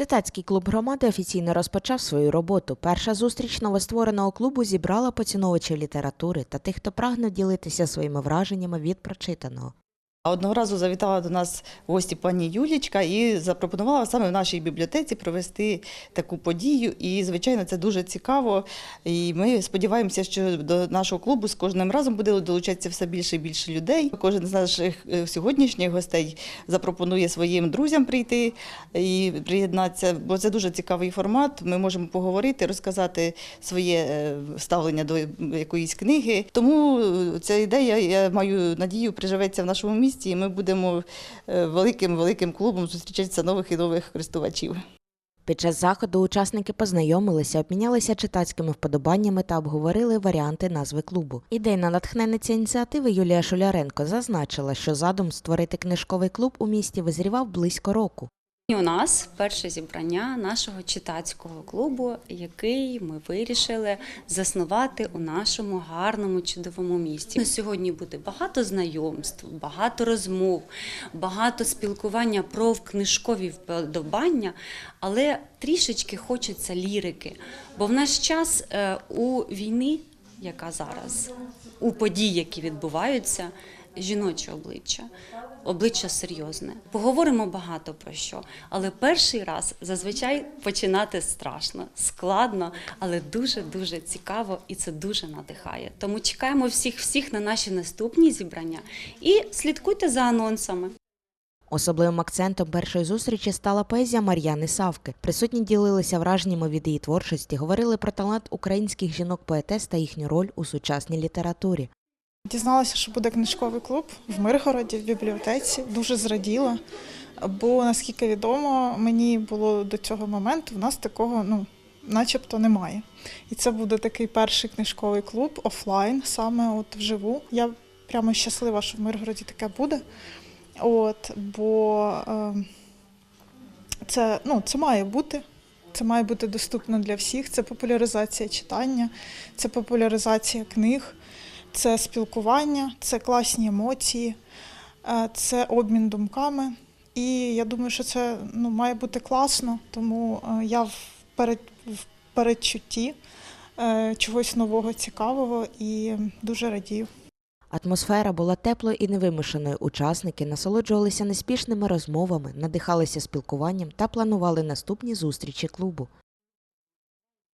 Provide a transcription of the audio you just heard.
Читацький клуб громади офіційно розпочав свою роботу. Перша зустріч новоствореного клубу зібрала поціновувачів літератури та тих, хто прагне ділитися своїми враженнями від прочитаного. Одного разу завітала до нас гості пані Юлічка і запропонувала саме в нашій бібліотеці провести таку подію. І, звичайно, це дуже цікаво. І ми сподіваємося, що до нашого клубу з кожним разом буде долучатися все більше і більше людей. Кожен з наших е, сьогоднішніх гостей запропонує своїм друзям прийти і приєднатися, бо це дуже цікавий формат. Ми можемо поговорити, розказати своє е, ставлення до якоїсь книги. Тому е, ця ідея, я маю надію, приживеться в нашому місті, і ми будемо е, великим великим клубом зустрічатися нових і нових користувачів. Під час заходу учасники познайомилися, обмінялися читацькими вподобаннями та обговорили варіанти назви клубу. Ідейна натхненниця ініціативи Юлія Шуляренко зазначила, що задум створити книжковий клуб у місті визрівав близько року. І у нас перше зібрання нашого читацького клубу, який ми вирішили заснувати у нашому гарному чудовому місті. Сьогодні буде багато знайомств, багато розмов, багато спілкування про книжкові вподобання, але трішечки хочеться лірики. Бо в наш час е, у війни, яка зараз, у подій, які відбуваються, жіноче обличчя. Обличчя серйозне. Поговоримо багато про що, але перший раз зазвичай починати страшно, складно, але дуже дуже цікаво і це дуже надихає. Тому чекаємо всіх всіх на наші наступні зібрання і слідкуйте за анонсами. Особливим акцентом першої зустрічі стала поезія Мар'яни Савки. Присутні ділилися враженнями від її творчості, говорили про талант українських жінок-поетес та їхню роль у сучасній літературі. Дізналася, що буде книжковий клуб в Миргороді, в бібліотеці. Дуже зраділа. Бо, наскільки відомо, мені було до цього моменту, в нас такого, ну, начебто немає. І це буде такий перший книжковий клуб офлайн, саме от вживу. Я прямо щаслива, що в Миргороді таке буде. От, бо е, це, ну, це має бути. Це має бути доступно для всіх. Це популяризація читання, це популяризація книг, це спілкування, це класні емоції, е, це обмін думками. І я думаю, що це ну, має бути класно, тому е, я в, перед, в передчутті е, чогось нового, цікавого і дуже радію. Атмосфера була теплою і невимушеною. Учасники насолоджувалися неспішними розмовами, надихалися спілкуванням та планували наступні зустрічі клубу.